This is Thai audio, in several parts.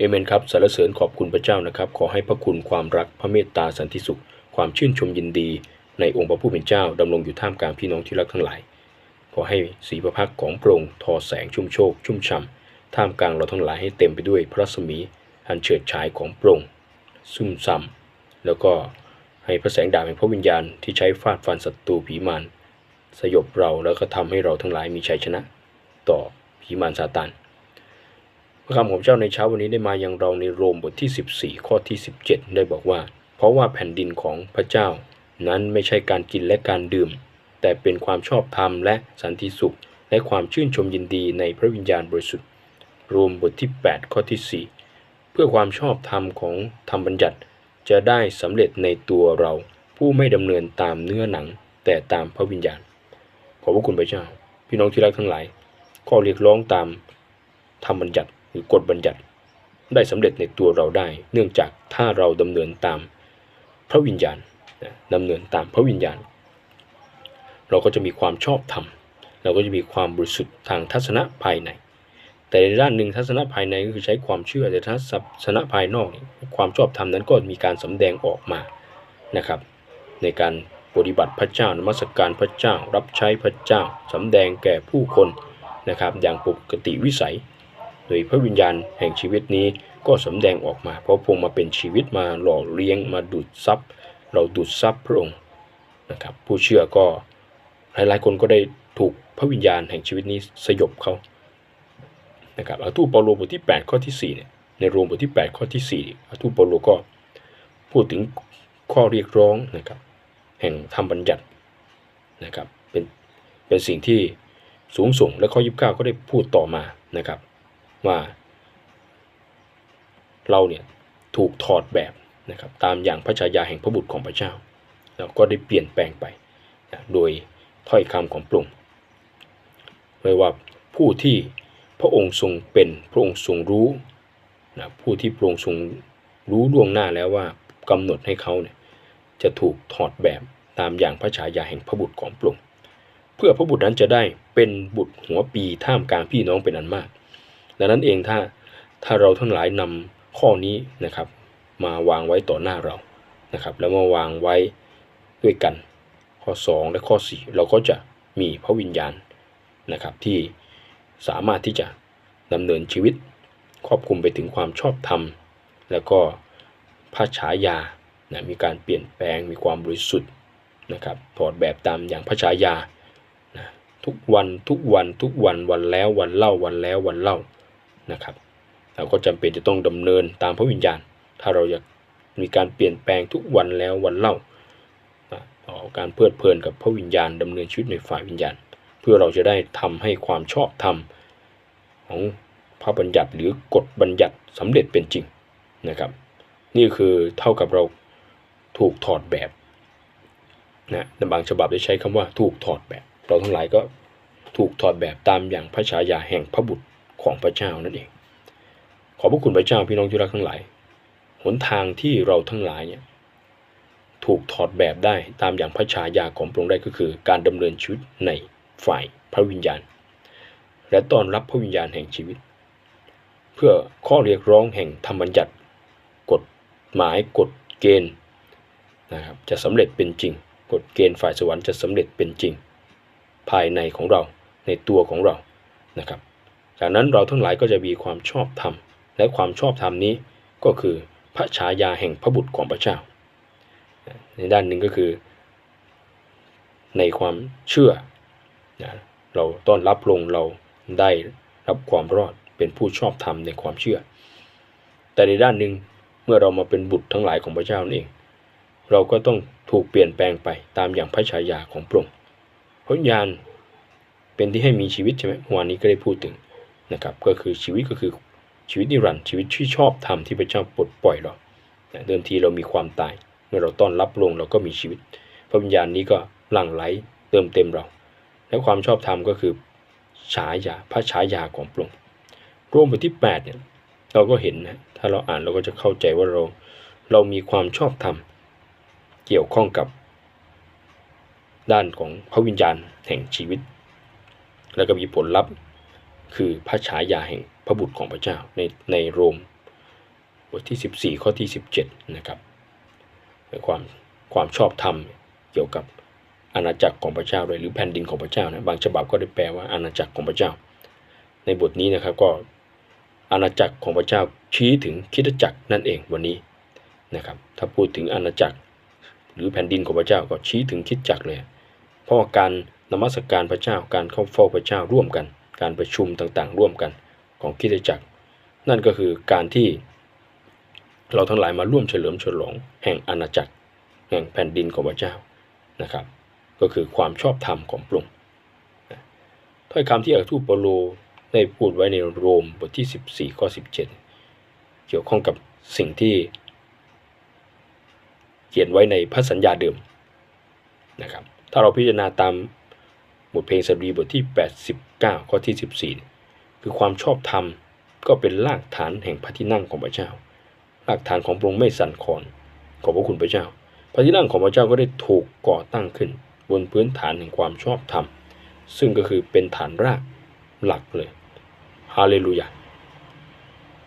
เอเมนครับสรรเสริญขอบคุณพระเจ้านะครับ ขอให้พระคุณความรักพระเมตตาสันติสุข ความชื่นชมยินดี ในองค์พระผู้เป็นเจ้าดำรงอยู่ท่ามกลางพี่น้องที่รักทั้งหลาย ขอให้สีพระพักของพระองค์ทอแสงชุ่มโชคชุ่มช่ำท่ามกลางเราทั้งหลายให้เต็มไปด้วยพระรัศมีอันเฉิดฉายของพระองค์ซุ่มซ้ำแล้วก็ให้พระแสงดาบแห่งพระวิญญาณที่ใช้ฟาดฟันศัตรูผีมารสยบเราแล้วก็ทำให้เราทั้งหลายมีชัยชนะ ต่อผีมารซาตาน พระคำของเจ้าในเช้าวันนี้ได้มาอยังเราในโรมบทที่ 14 ข้อที่ 17 ได้บอกว่า เพราะว่าแผ่นดินของพระเจ้า นั้นไม่ใช่การกินและการดื่ม แต่เป็นความชอบธรรมและสันติสุข และความชื่นชมยินดีในพระวิญญาณบริสุทธิ์ โรมบทที่ 8 ข้อที่ 4 เพื่อความชอบธรรมของธรรมบัญญัติ จะได้สำเร็จในตัวเราผู้ไม่ดำเนินตามเนื้อหนัง แต่ตามพระวิญญาณ ขอบพระคุณพระเจ้า พี่น้องที่รักทั้งหลาย ข้อเรียกร้องตามธรรมบัญญัติ หรือกฎบัญญัติ ได้สำเร็จในตัวเราได้ เนื่องจากถ้าเราดำเนินตามพระวิญญาณนะดำเนินตามพระวิญญาณ เราก็จะมีความชอบธรรมเราก็จะมีความบริสุทธิ์ทางทัศนะภายใน แต่ในด้านหนึ่งทัศนะภายในก็คือใช้ความเชื่อแต่ทัศนะภายนอกความชอบธรรมนั้นก็มีการสำแดงออกมานะครับ ในการปฏิบัติพระเจ้านมัสการพระเจ้ารับใช้พระเจ้าสำแดงแก่ผู้คนนะครับ อย่างปกติวิสัย โดยพระวิญญาณแห่งชีวิตนี้ก็สำแดงออกมา เพราะพงมาเป็นชีวิตมาหล่อเลี้ยงมาดูดซับเราดูดซับพระองค์นะครับผู้เชื่อก็หลายๆคนก็ได้ถูกพระวิญญาณแห่งชีวิตนี้สยบเขานะครับอาทูปเปโลบทที่ 8 ข้อที่4เนี่ยในโรมบทที่ 8 ข้อที่4อาทูปเปโลก็พูดถึงข้อเรียกร้องนะครับแห่งธรรมบัญญัตินะครับเป็นเป็นสิ่งที่สูงส่งและข้อ 29 ก็ได้พูดต่อมานะครับ ว่า เราเนี่ยถูกถอดแบบนะครับตามอย่างพระชายาแห่งพระบุตรของพระเจ้า แล้วก็ได้เปลี่ยนแปลงไปนะโดยถ้อยคำของพระองค์ไม่ว่าผู้ที่พระองค์ทรงเป็นพระองค์ทรงรู้นะผู้ที่พระองค์ทรงรู้ล่วงหน้าแล้วว่ากำหนดให้เขาเนี่ยจะถูกถอดแบบตามอย่างพระฉายาแห่งพระบุตรของพระองค์เพื่อพระบุตรนั้นจะได้เป็นบุตรหัวปีท่ามกลางพี่น้องเป็นอันมาก ดังนั้นเองถ้าถ้าเราทั้งหลายนำข้อนี้นะครับ มาวางไว้ต่อหน้าเรานะครับ แล้วมาวางไว้ด้วยกัน ข้อ 2 และข้อ 4 เราก็จะมีพระวิญญาณนะครับ ที่สามารถที่จะดำเนินชีวิตครอบคลุมไปถึงความชอบธรรม แล้วก็พระฉายานะมีการเปลี่ยนแปลงมีความบริสุทธิ์นะครับถอดแบบตามอย่างพระฉายานะทุกวันทุกวันทุกวันวันแล้ววันเล่าวันแล้ววันเล่า นะครับ เราก็จำเป็นจะต้องดำเนินตามพระวิญญาณ ถ้าเราอยากมีการเปลี่ยนแปลงทุกวันแล้ววันเล่าการเพลิดเพลินกับพระวิญญาณดำเนินชีวิตในฝ่ายวิญญาณ เพื่อเราจะได้ทำให้ความชอบธรรมของพระบัญญัติหรือกฎบัญญัติสำเร็จเป็นจริงนะครับ นี่คือเท่ากับเราถูกถอดแบบนะในบางฉบับได้ใช้คำว่าถูกถอดแบบ เราทั้งหลายก็ถูกถอดแบบตามอย่างพระฉายาแห่งพระบุตร ของพระเจ้านั่นเอง ขอบพระคุณพระเจ้าพี่น้องที่รักทั้งหลาย หนทางที่เราทั้งหลายเนี่ยถูกถอดแบบได้ตามอย่างพระฉายาของพระองค์ได้ก็คือ การดำเนินชีวิตในฝ่ายพระวิญญาณ และต้อนรับพระวิญญาณแห่งชีวิต เพื่อข้อเรียกร้องแห่งธรรมบัญญัติกฎหมายกฎเกณฑ์นะครับจะสำเร็จเป็นจริง กฎเกณฑ์ฝ่ายสวรรค์จะสำเร็จเป็นจริง ภายในของเราในตัวของเรานะครับ จากนั้นเราทั้งหลายก็จะมีความชอบธรรม และความชอบธรรมนี้ก็คือพระฉายาแห่งพระบุตรของพระเจ้า ในด้านหนึ่งก็คือ ในความเชื่อ เราต้อนรับลงเราได้รับความรอดเป็นผู้ชอบธรรมในความเชื่อ แต่ในด้านหนึ่งเมื่อเรามาเป็นบุตรทั้งหลายของพระเจ้านั่นเอง เราก็ต้องถูกเปลี่ยนแปลงไปตามอย่างพระฉายาของพระองค์พระญาณเป็นที่ให้มีชีวิตใช่ไหมวันนี้ก็ได้พูดถึง นะครับก็คือชีวิตก็คือชีวิตนิรันดร์ชีวิตที่ชอบธรรมที่พระเจ้าปลดปล่อยเราเดิมทีเรามีความตาย เมื่อเราต้อนรับลงเราก็มีชีวิต พระวิญญาณนี้ก็หลั่งไหลเติมเต็มเรา และความชอบธรรมก็คือฉายาพระฉายาของพระองค์ร่วมบทที่8เนี่ยเราก็เห็นนะถ้าเราอ่านเราก็จะเข้าใจว่าเราเรามีความชอบธรรมเกี่ยวข้องกับด้านของพระวิญญาณแห่งชีวิต แล้วก็มีผลลัพธ์ คือพระฉายาแห่งพระบุตรของพระเจ้าในในโรมบทที่ 14 ข้อที่ 17 นะครับความความชอบธรรมเกี่ยวกับอาณาจักรของพระเจ้าด้วยหรือแผ่นดินของพระเจ้านะบางฉบับก็ได้แปลว่าอาณาจักรของพระเจ้า ในบทนี้นะครับก็อาณาจักรของพระเจ้าชี้ถึงคิดจักรนั่นเองวันนี้นะครับถ้าพูดถึงอาณาจักร หรือแผ่นดินของพระเจ้าก็ชี้ถึงคิดจักรเลยเพราะการนมัสการพระเจ้าการเข้าเฝ้าพระเจ้าร่วมกัน การประชุมต่างๆ ร่วมกันของคิดจักร นั่นก็คือการที่เราทั้งหลายมาร่วมเฉลิมฉลองแห่งอาณาจักร แห่งแผ่นดินของพระเจ้านะครับ ก็คือความชอบธรรมของพระองค์ถ้อยคำที่อาทูตเปโลได้พูดไว้ในโรมบทที่ 14ข้อ17 เกี่ยวข้องกับสิ่งที่ เขียนไว้ในพระสัญญาเดิมนะครับ ถ้าเราพิจารณาตาม ทเพลงสตรีบทที่ 89 ข้อที่ 14 คือความชอบธรรมก็เป็นรากฐานแห่งพระที่นั่งของพระเจ้า รากฐานของพระองค์ไม่สั่นคลอนขอบพระคุณพระเจ้า พระที่นั่งของพระเจ้าก็ได้ถูกก่อตั้งขึ้น บนพื้นฐานแห่งความชอบธรรม ซึ่งก็คือเป็นฐานรากหลักเลยฮาเลลูยา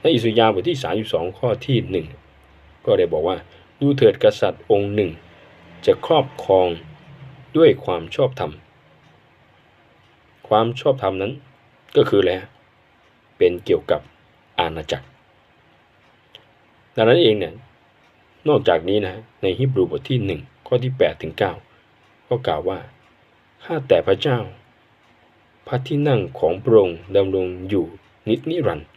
ในอิสยาห์บทที่ 32 ข้อที่ 1 ก็ได้บอกว่าดูเถิดกษัตริย์องค์หนึ่ง จะครอบครองด้วยความชอบธรรม ความชอบธรรมนั้น ก็คืออะไรเป็นเกี่ยวกับอาณาจักร ดังนั้นเองเนี่ยนอกจากนี้นะในฮิบรูบทที่ 1 ข้อที่ 8 ถึง 9 ก็กล่าวว่า ข้าแต่พระเจ้า พระที่นั่งของพระองค์ดำรงอยู่นิจนิรันดร์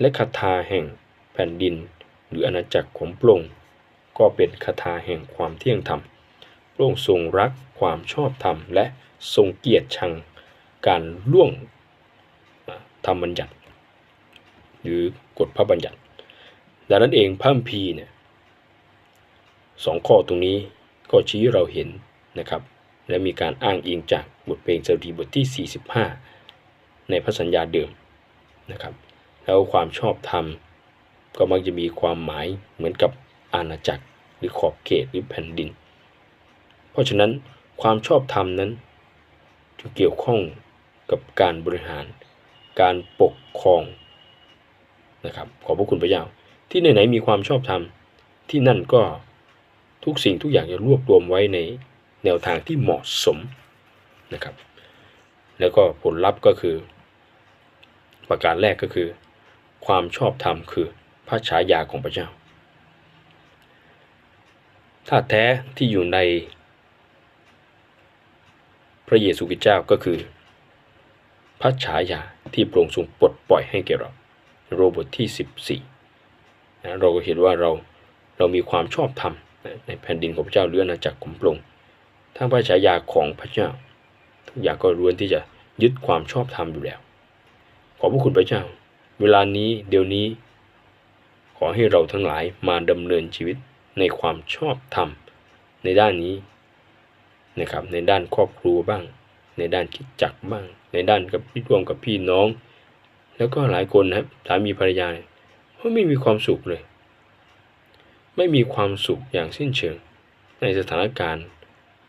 และคาถาแห่งแผ่นดิน หรืออาณาจักรของพระองค์ก็เป็นคาถาแห่งความเที่ยงธรรมพระองค์ทรงรักความชอบธรรมและทรงเกียรติชัง การล่วงธรรมบัญญัติ หรือกฎพระบัญญัติ ดังนั้นเองพระคัมภีเนี่ยสองข้อตรงนี้ก็ชี้เราเห็นนะครับ และมีการอ้างอิงจากบทเพลงสดุดีบทที่ 45 ในพระสัญญาเดิมนะครับ แล้วความชอบธรรมก็มักจะมีความหมายเหมือนกับอาณาจักรหรือขอบเขตหรือแผ่นดิน เพราะฉะนั้นความชอบธรรมนั้นจะเกี่ยวข้อง กับการบริหารการปกครองนะครับขอบพระคุณพระเจ้าที่ไหนๆมีความชอบธรรมที่นั่นก็ทุกสิ่งทุกอย่างจะรวบรวมไว้ในแนวทางที่เหมาะสมนะครับ แล้วก็ผลลัพธ์ก็คือ ประการแรกก็คือ ความชอบธรรมคือพระฉายาของพระเจ้าถ้าแท้ที่อยู่ในพระเยซูคริสต์เจ้าก็คือ พระฉายาที่พระองค์ทรงปลดปล่อยให้แก่เราโรบทที่ 14นะเราก็เห็นว่าเราเรามีความชอบธรรมนะในแผ่นดินของพระเจ้าหรืออาณาจักรของพระองค์ทั้งพระฉายาของพระเจ้า ทุกอย่างก็ล้วนที่จะยึดความชอบธรรมอยู่แล้ว ขอพระคุณพระเจ้า เวลานี้เดี๋ยวนี้ ขอให้เราทั้งหลายมาดำเนินชีวิตในความชอบธรรมในด้านนี้นะครับในด้านครอบครัวบ้าง ในด้านคิดจักบ้าง ในด้านกับพี่รวมกับพี่น้อง แล้วก็หลายคนนะครับสามีภรรยาเนี่ยเขาไม่มีความสุขเลย ไม่มีความสุขอย่างสิ้นเชิง ในสถานการณ์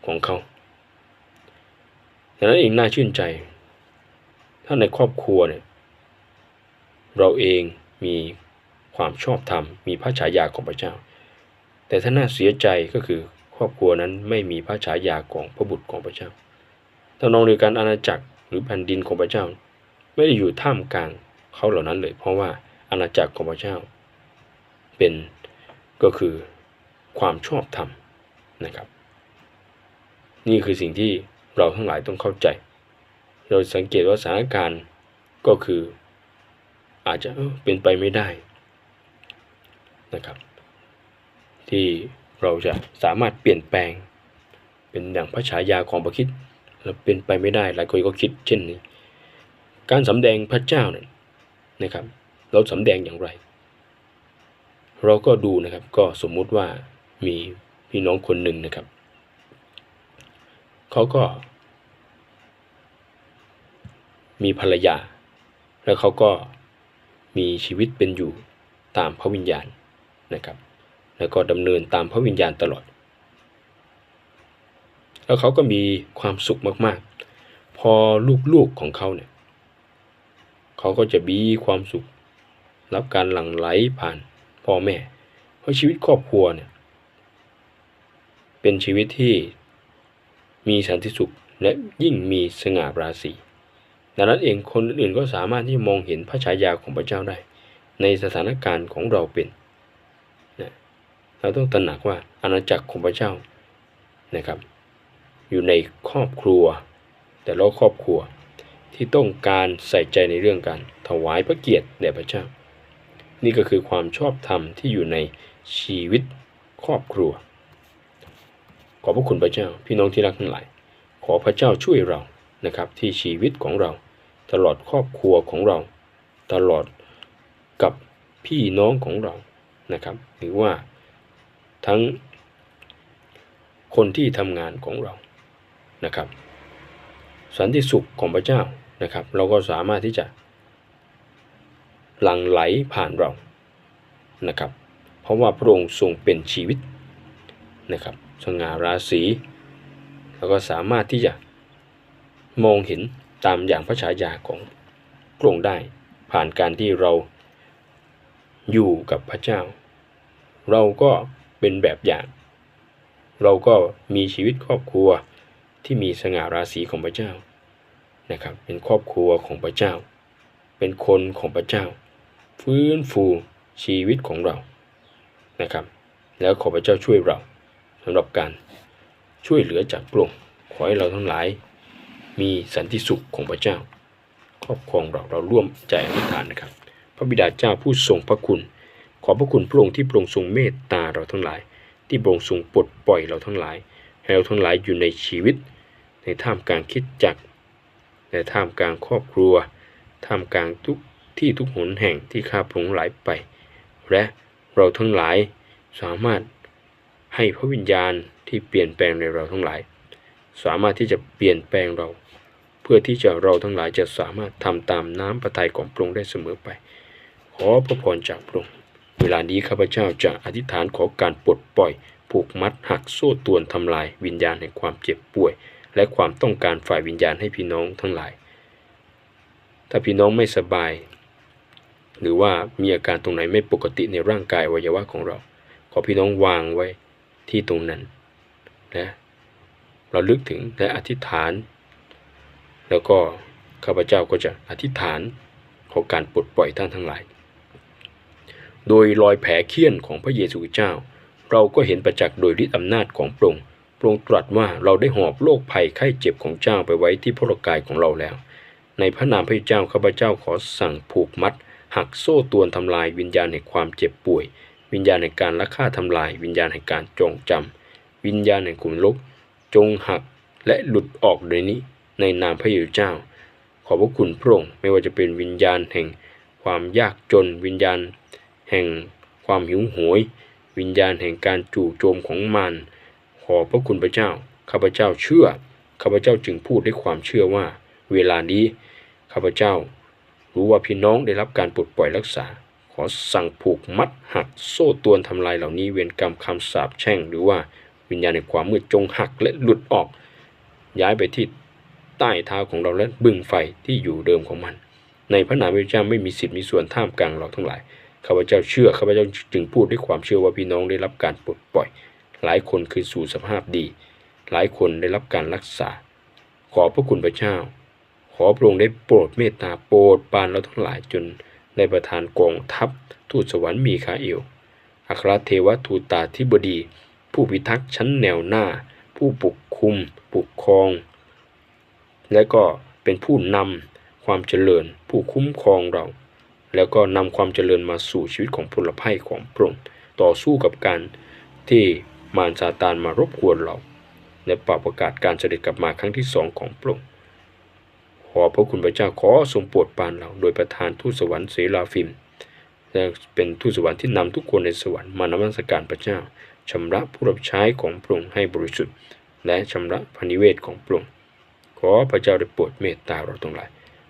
ของเขาดังนั้นเองน่าชื่นใจ ถ้าในครอบครัวเนี่ยเราเองมีความชอบธรรม มีพระฉายาของพระเจ้า แต่ถ้าน่าเสียใจก็คือครอบครัวนั้นไม่มีพระฉายาของพระบุตรของพระเจ้าทำนองเดียวกันอาณาจักร หรือแผ่นดินของพระเจ้า ไม่ได้อยู่ท่ามกลางเขาเหล่านั้นเลย เพราะว่าอาณาจักรของพระเจ้า เป็นก็คือความชอบธรรมนะครับ นี่คือสิ่งที่เราทั้งหลายต้องเข้าใจ เราสังเกตว่าสถานการณ์ก็คืออาจจะเป็นไปไม่ได้นะครับ ที่เราจะสามารถเปลี่ยนแปลง เป็นอย่างพระฉายาของพระคิด เราเป็นไปไม่ได้หลายคนก็คิดเช่นนี้ การสำแดงพระเจ้าเนี่ยนะครับ เราสำแดงอย่างไร เราก็ดูนะครับก็สมมุติว่ามีพี่น้องคนหนึ่งนะครับเขาก็ มีภรรยา แล้วเขาก็มีชีวิตเป็นอยู่ตามพระวิญญาณนะครับ แล้วก็ดำเนินตามพระวิญญาณตลอด แล้วเขาก็มีความสุขมากๆ พอลูกๆของเขาเนี่ยเขาก็จะมีความสุข รับการหลั่งไหลผ่านพ่อแม่ เพราะชีวิตครอบครัวเนี่ยเป็นชีวิตที่มีสันติสุขและยิ่งมีสง่าราศีดังนั้นเองคนอื่นก็สามารถที่มองเห็นพระฉายาของพระเจ้าได้ ในสถานการณ์ของเราเป็นนะเราต้องตระหนักว่าอาณาจักรของพระเจ้านะครับ อยู่ในครอบครัว แต่ละครอบครัวที่ต้องการใส่ใจในเรื่องการถวายพระเกียรติแด่พระเจ้า นี่ก็คือความชอบธรรมที่อยู่ในชีวิตครอบครัว ขอพระคุณพระเจ้าพี่น้องที่รักทั้งหลาย ขอพระเจ้าช่วยเรานะครับที่ชีวิตของเรา ตลอดครอบครัวของเรา ตลอดกับพี่น้องของเรานะครับ หรือว่าทั้งคนที่ทำงานของเรา นะครับ สันติสุขของพระเจ้านะครับ เราก็สามารถที่จะหลั่งไหลผ่านเรานะครับ เพราะว่าพระองค์ทรงเป็นชีวิตนะครับสง่าราศีแล้วก็สามารถที่จะมองเห็นตามอย่างพระฉายาของพระองค์ได้ ผ่านการที่เราอยู่กับพระเจ้า เราก็เป็นแบบอย่าง เราก็มีชีวิตครอบครัว ที่มีสง่าราศีของพระเจ้านะครับ เป็นครอบครัวของพระเจ้า เป็นคนของพระเจ้า ฟื้นฟูชีวิตของเรานะครับ แล้วขอพระเจ้าช่วยเราสำหรับการช่วยเหลือจากพระองค์ขอให้เราทั้งหลาย มีสันติสุขของพระเจ้า ครอบครองเราเราร่วมใจอธิษฐานนะครับ พระบิดาเจ้าผู้ทรงพระคุณ ขอพระคุณพระองค์ที่พระองค์ทรงเมตตาเราทั้งหลาย ที่พระองค์ทรงปลดปล่อยเราทั้งหลายให้เราทั้งหลายอยู่ในชีวิต ในท่ามกลางคิดจักรในท่ามกลางครอบครัว ท่ามกลางทุกที่ทุกหนแห่งที่ข้าพระองค์หลายไป และเราทั้งหลายสามารถให้พระวิญญาณที่เปลี่ยนแปลงในเราทั้งหลาย สามารถที่จะเปลี่ยนแปลงเรา เพื่อที่จะเราทั้งหลายจะสามารถทำตามน้ำพระทัยของพระองค์ได้เสมอไป ขอพระพรจากพระองค์เวลานี้ข้าพเจ้าจะอธิษฐานขอการปลดปล่อยผูกมัดหักโซ่ตวนทำลายวิญญาณแห่งความเจ็บป่วย และความต้องการฝ่ายวิญญาณให้พี่น้องทั้งหลาย ถ้าพี่น้องไม่สบาย หรือว่ามีอาการตรงไหนไม่ปกติในร่างกายอวัยวะของเรา ขอพี่น้องวางไว้ที่ตรงนั้นและเราลึกถึงและอธิษฐาน แล้วก็ข้าพเจ้าก็จะอธิษฐานของการปลดปล่อยท่านทั้งหลาย โดยรอยแผลเคี้ยนของพระเยซูเจ้า เราก็เห็นประจักษ์โดยฤทธิอำนาจของพระองค์ พระองค์ตรัสว่าเราได้หอบโรคภัยไข้เจ็บของเจ้าไปไว้ที่พระกายของเราแล้ว ในพระนามพระเจ้าข้าพเจ้าขอสั่งผูกมัด หักโซ่ตวนทำลายวิญญาณแห่งความเจ็บป่วย วิญญาณแห่งการลักฆ่าทำลาย วิญญาณแห่งการจองจำวิญญาณแห่งขุนลกจงหักและหลุดออกโดยนี้ในนามพระเยซูเจ้า ขอบพระคุณพระองค์ไม่ว่าจะเป็นวิญญาณแห่งความยากจน วิญญาณ แห่งความหิวโหย วิญญาณแห่งการจู่โจมของมาร ขอพระคุณพระเจ้า ข้าพเจ้าเชื่อ ข้าพเจ้าจึงพูดด้วยความเชื่อว่า เวลานี้ ข้าพเจ้า รู้ว่าพี่น้องได้รับการปลดปล่อยรักษา ขอสั่งผูกมัดหักโซ่ตวนทำลายเหล่านี้เวรกรรมคำสาปแช่ง หรือว่าวิญญาณในความมืดจงหักและหลุดออก ย้ายไปที่ใต้เท้าของเราและบึงไฟที่อยู่เดิมของมัน ในพระนามพระเจ้าไม่มีสิทธิ์มีส่วนท่ามกลางเราทั้งหลายข้าพเจ้าเชื่อข้าพเจ้าจึงพูดด้วยความเชื่อว่าพี่น้องได้รับการปลดปล่อย หลายคนคือสู่สภาพดี หลายคนได้รับการรักษา ขอพระคุณพระเจ้า ขอพระองค์ได้โปรดเมตตาโปรดปานเราทั้งหลายจนได้ประทานกองทัพทูตสวรรค์มีคาเอลอัครเทวทูตาธิบดี ผู้พิทักษ์ชั้นแนวหน้า ผู้ปกคุม ปกครอง และก็เป็นผู้นำความเจริญ ผู้คุ้มครองเรา แล้วก็นำความเจริญมาสู่ชีวิตของพลภัยของพระองค์ต่อสู้กับการที่ มารซาตานมารบกวนเรา และปราบประกาศการเสด็จกลับมาครั้งที่สองของพระองค์ขอพระคุณพระเจ้าขอทรงโปรดปรานเรา โดยประทานทูตสวรรค์เสราฟิมและเป็นทูตสวรรค์ที่นำทุกคนในสวรรค์มานมัสการพระเจ้าชำระผู้รับใช้ของพระองค์ให้บริสุทธิ์ และชำระพระนิเวศของพระองค์ขอพระเจ้าได้โปรดเมตตาเราทั้งหลาย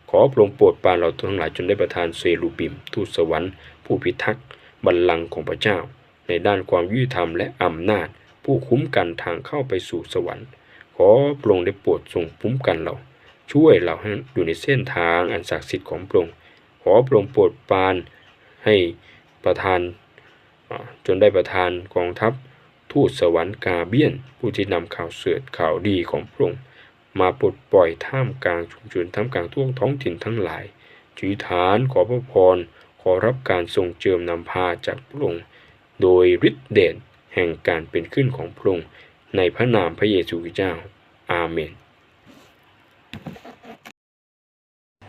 ขอพระองค์โปรดปรานเราทั้งหลายจนได้ประทานเซรูบิม ทูตสวรรค์ ผู้พิทักษ์บัลลังก์ของพระเจ้า ในด้านความยุติธรรมและอำนาจ ผู้คุ้มกันทางเข้าไปสู่สวรรค์ ขอพระองค์ได้โปรดทรงคุ้มกันเรา ช่วยเราให้อยู่ในเส้นทางอันศักดิ์สิทธิ์ของพระองค์ขอพระองค์โปรดปรานให้ประทานจนได้ประทานกองทัพทูตสวรรค์กาเบียน ผู้ที่นำข่าวเสือดข่าวดีของพระองค์มาปลดปล่อยท่ามกลางชุมชนท่ามกลางท่วท้องถิ่นทั้งหลายจุฐานขอพระพรขอรับการทรงเจิมนำพาจากพระองค์ โดยฤทธิเดชแห่งการเป็นขึ้นของพระองค์ในพระนามพระเยซูคริสต์เจ้า อาเมน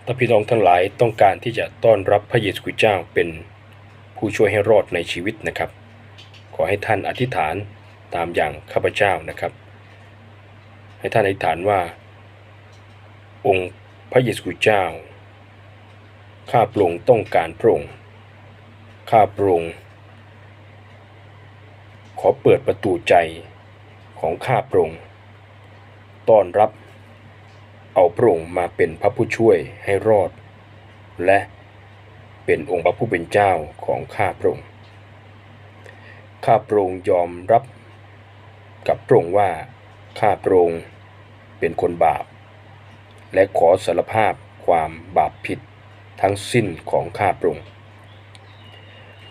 ถ้าพี่น้องทั้งหลายต้องการที่จะต้อนรับพระเยซูคริสต์เจ้าเป็นผู้ช่วยให้รอดในชีวิตนะครับ ขอให้ท่านอธิษฐานตามอย่างข้าพเจ้านะครับ ให้ท่านอธิษฐานว่า องค์พระเยซูคริสต์เจ้า ข้าพระองค์ต้องการพระองค์ข้าพระองค์ ขอเปิดประตูใจของข้าพระองค์ต้อนรับ เอาพระองค์มาเป็นพระผู้ช่วยให้รอด และเป็นองค์พระผู้เป็นเจ้าของข้าพระองค์ข้าพระองค์ยอมรับกับพระองค์ว่าข้าพระองค์เป็นคนบาป และขอสารภาพความบาปผิดทั้งสิ้นของข้าพระองค์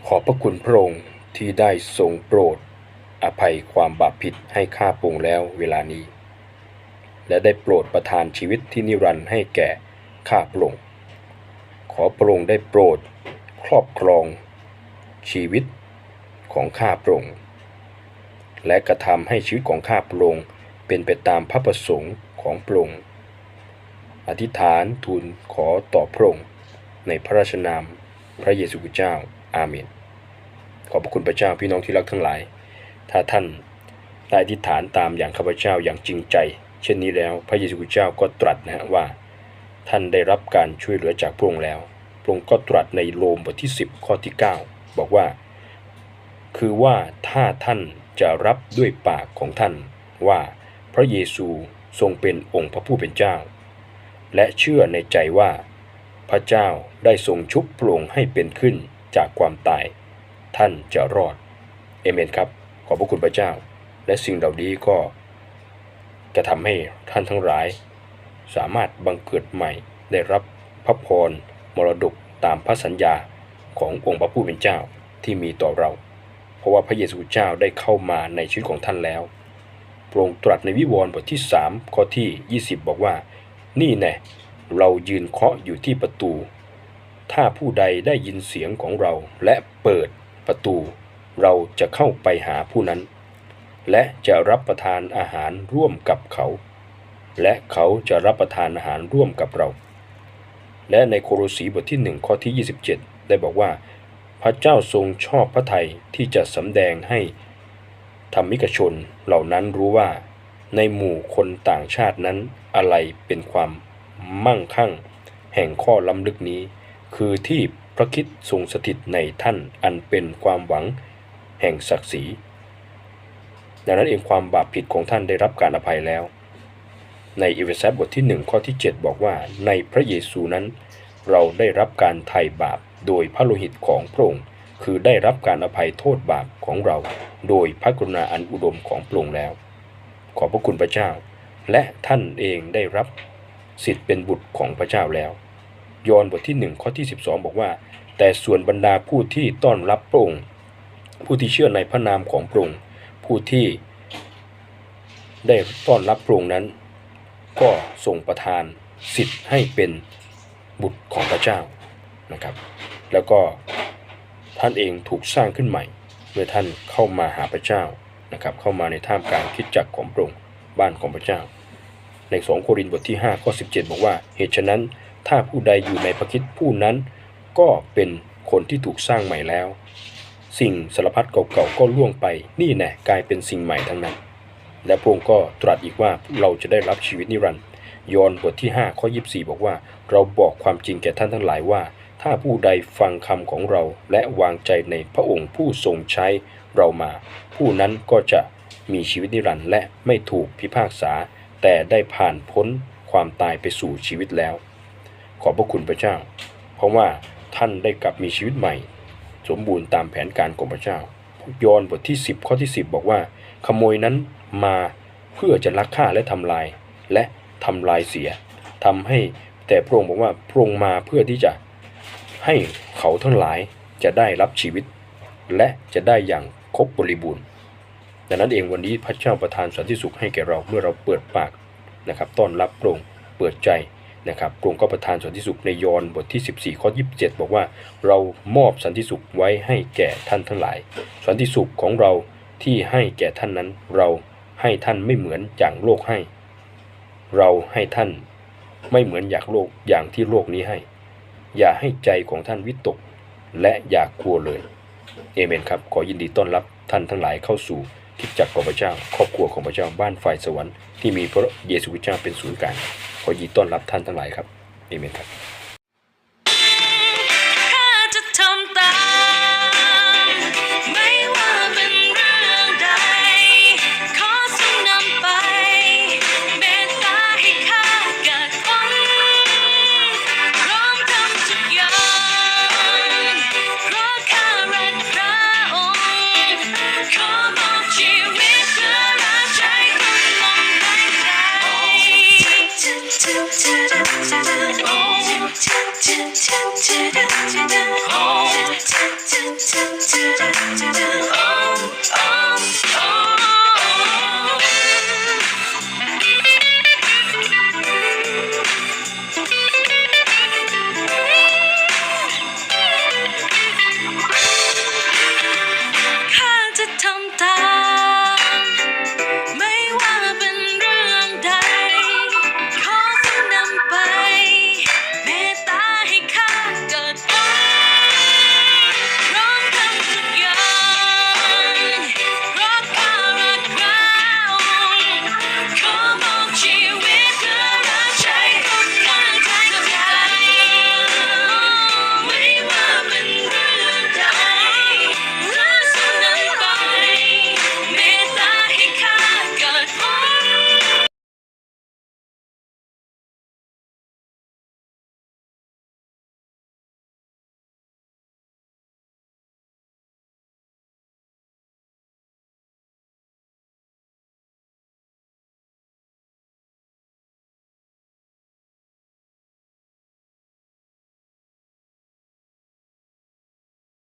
ขอพระคุณพระองค์ที่ได้ทรงโปรด อภัยความบาปผิดให้ข้าพระองค์แล้วเวลานี้ และได้โปรดประทานชีวิตที่นิรันดร์ให้แก่ข้าพระองค์ขอพระองค์ได้โปรดครอบครองชีวิตของข้าพระองค์และกระทำให้ชีวิตของข้าพระองค์เป็นไปตามพระประสงค์ของพระองค์อธิษฐานทูลขอต่อพระองค์ในพระราชนามพระเยซูคริสต์เจ้า อาเมน ขอบพระคุณพระเจ้าพี่น้องที่รักทั้งหลาย ถ้าท่านได้อธิษฐานตามอย่างข้าพเจ้าอย่างจริงใจ เช่นนี้แล้วพระเยซูคริสต์เจ้าก็ตรัสนะฮะว่า ท่านได้รับการช่วยเหลือจากพระองค์แล้วพระองค์ก็ตรัสในโรมบทที่ 10 ข้อที่ 9 บอกว่า คือว่าถ้าท่านจะรับด้วยปากของท่านว่าพระเยซูทรงเป็นองค์พระผู้เป็นเจ้า และเชื่อในใจว่า พระเจ้าได้ทรงชุบพระองให้เป็นขึ้นจากความตาย ท่านจะรอด เอเมนครับ ขอบพระคุณพระเจ้า และสิ่งเหล่านี้ก็จะทำให้ท่านทั้งหลาย สามารถบังเกิดใหม่ได้รับพระพรมรดกตามพระสัญญาขององค์พระผู้เป็นเจ้าที่มีต่อเรา เพราะว่าพระเยซูเจ้าได้เข้ามาในชีวิตของท่านแล้วพรงตรัสในวิวรณ์บทที่ 3 ข้อที่ 20 บอกว่า นี่แน่เรายืนเคาะอยู่ที่ประตู ถ้าผู้ใดได้ยินเสียงของเราและเปิดประตู เราจะเข้าไปหาผู้นั้น และจะรับประทานอาหารร่วมกับเขา และเขาจะรับประทานอาหารร่วมกับเรา และในโคโรสีบทที่1ข้อที่ 27 ได้บอกว่า พระเจ้าทรงชอบพระทัยที่จะสำแดงให้ธรรมิกชนเหล่านั้นรู้ว่า ในหมู่คนต่างชาตินั้นอะไรเป็นความมั่งคั่ง แห่งข้อล้ำลึกนี้ คือที่พระคิดทรงสถิตในท่านอันเป็นความหวัง แห่งศักดิ์ศรี ดังนั้นเองความบาปผิดของท่านได้รับการอภัยแล้ว ในเอเฟซัสบทที่ 1 ข้อที่ 7 บอกว่า ในพระเยซูนั้น เราได้รับการไถ่บาปโดยพระโลหิตของพระองค์ คือได้รับการอภัยโทษบาปของเรา โดยพระกรุณาอันอุดมของพระองค์แล้ว ขอบพระคุณพระเจ้า และท่านเองได้รับสิทธิ์เป็นบุตรของพระเจ้าแล้ว ยอห์นบทที่ 1 ข้อที่ 12 บอกว่า แต่ส่วนบรรดาผู้ที่ต้อนรับพระองค์ ผู้ที่เชื่อในพระนามของพระองค์ผู้ที่ได้ต้อนรับพระองค์นั้น ก็ทรงประทานสิทธิ์ให้เป็นบุตรของพระเจ้านะครับ แล้วก็ท่านเองถูกสร้างขึ้นใหม่เมื่อท่านเข้ามาหาพระเจ้านะครับ เข้ามาในท่ามกลางคิดจักของพระองค์บ้านของพระเจ้า ใน2โครินธ์บทที่5ข้อ17 บอกว่า เหตุฉะนั้นถ้าผู้ใดอยู่ในพระคิดผู้นั้น ก็เป็นคนที่ถูกสร้างใหม่แล้ว สิ่งสารพัดเก่าๆก็ล่วงไป นี่แน่กลายเป็นสิ่งใหม่ทั้งนั้น และพระองค์ก็ตรัสอีกว่าเราจะได้รับชีวิตนิรันดร์ยอห์นบทที่5ข้อ24 บอกว่า เราบอกความจริงแก่ท่านทั้งหลายว่า ถ้าผู้ใดฟังคำของเราและวางใจในพระองค์ผู้ทรงใช้เรามา ผู้นั้นก็จะมีชีวิตนิรันดร์และไม่ถูกพิพากษา แต่ได้ผ่านพ้นความตายไปสู่ชีวิตแล้ว ขอบพระคุณพระเจ้า เพราะว่าท่านได้กลับมีชีวิตใหม่ สมบูรณ์ตามแผนการของพระเจ้ายอห์นบทที่ 10 ข้อที่ 10 บอกว่า ขโมยนั้นมาเพื่อจะลักฆ่าและทำลาย และทำลายเสียทำให้แต่พระองค์บอกว่าพระองค์มาเพื่อที่จะให้เขาทั้งหลายจะได้รับชีวิต และจะได้อย่างครบบริบูรณ์ดังนั้นเองวันนี้พระเจ้าประทานสันติสุขให้แก่เราเมื่อเราเปิดปากนะครับต้อนรับพระองค์เปิดใจ นะครับพระองค์ก็ประทานสันติสุขในยอห์นบทที่ 14 ข้อ 27 บอกว่า เรามอบสันติสุขไว้ให้แก่ท่านทั้งหลาย สันติสุขของเราที่ให้แก่ท่านนั้น เราให้ท่านไม่เหมือนอย่างโลกให้ เราให้ท่านไม่เหมือนอย่างโลกอย่างที่โลกนี้ให้ อย่าให้ใจของท่านวิตก และอย่ากลัวเลย เอเมนครับ ขอยินดีต้อนรับท่านทั้งหลายเข้าสู่ คิดจักรของพระเจ้า ครอบครัวของพระเจ้าบ้านฝ่ายสวรรค์ที่มีพระเยซูคริสต์เป็นศูนย์กลางขอยินต้อนรับท่านทั้งหลายครับเอเมนครับ